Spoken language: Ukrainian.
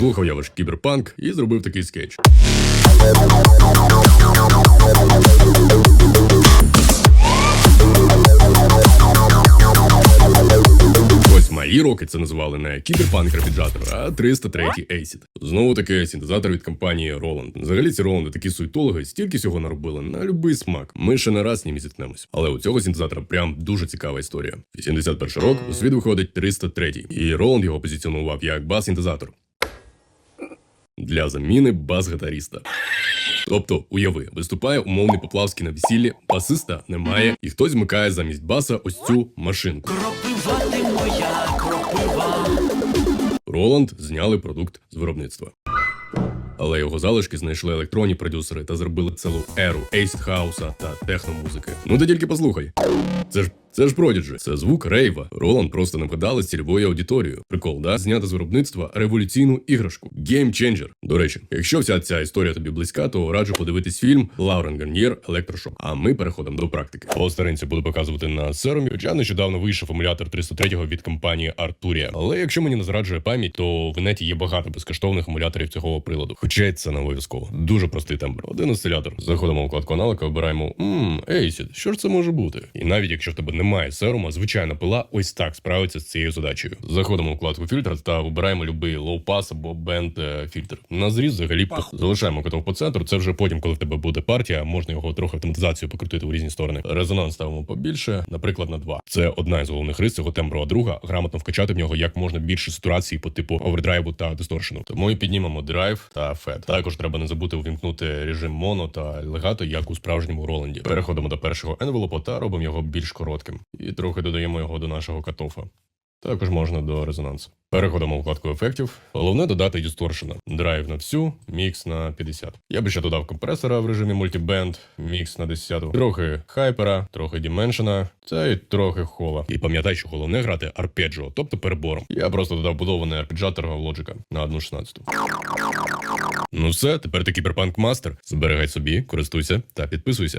Послухав я ваш кіберпанк і зробив такий скетч. Ось мої роки це називали не кіберпанк репіджатор, а 303 Acid. Знову таки синтезатор від компанії Roland. Взагалі ці Roland такі суетологи, стільки всього наробили на любий смак. Ми ще не раз з ними зіткнемось. Але у цього синтезатора прям дуже цікава історія. 81 рок у світ виходить 303, і Roland його позиціонував як бас-синтезатор для заміни бас-гітаріста. Тобто, уяви, виступає умовний Поплавський на весіллі, басиста немає, і хтось вмикає замість баса ось цю машинку. Кропива ти моя, кропива. Роланд зняли продукт з виробництва. Але його залишки знайшли електронні продюсери та зробили цілу еру ейсід хауса та техномузики. Ну ти тільки послухай. Це ж це ж Prodigy. це звук рейва. Роланд просто нагадали цільовою аудиторією. Прикол, да? Зняти з виробництва революційну іграшку. Changer. До речі, якщо вся ця історія тобі близька, то раджу подивитись фільм Лаурен Гарнір Електрошок. А ми переходимо до практики. По буду показувати на серумі. Хоча нещодавно вийшов емулятор 303-го від компанії Arturia. Але якщо мені не зраджує пам'ять, то в неті є багато безкоштовних емуляторів цього приладу. Хоча це не обов'язково. Дуже простий тембр. Один осцилятор. Заходимо в вкладку аналога, обираємо мм, Acid, що ж це може бути? І навіть якщо в тебе немає серума, звичайна пила ось так справиться з цією задачею. Заходимо в вкладку фільтр та любий low pass або band е, фільтр. На зріз взагалі пох. залишаємо котов по центру. Це вже потім, коли в тебе буде партія, можна його трохи автоматизацію покрутити в різні сторони. Резонанс ставимо побільше, наприклад, на 2. Це одна із головних рис цього тембру, а друга грамотно вкачати в нього як можна більше ситуацій по типу овердрайву та дисторшену. Тому і піднімемо драйв та фет. Також треба не забути увімкнути режим моно та легато, як у справжньому Роленді. Переходимо до першого енвелопа та робимо його більш коротким. І трохи додаємо його до нашого катофа. Також можна до резонансу. Переходимо в вкладку ефектів. Головне додати дисторшена. Драйв на всю, мікс на 50. Я би ще додав компресора в режимі мультибенд, мікс на 10. Трохи хайпера, трохи діменшена, та й трохи хола. І пам'ятай, що головне грати арпеджіо, тобто перебором. Я просто додав будований арпеджатор лоджика на 1.16. Ну все, тепер ти кіберпанк мастер. Зберігай собі, користуйся та підписуйся.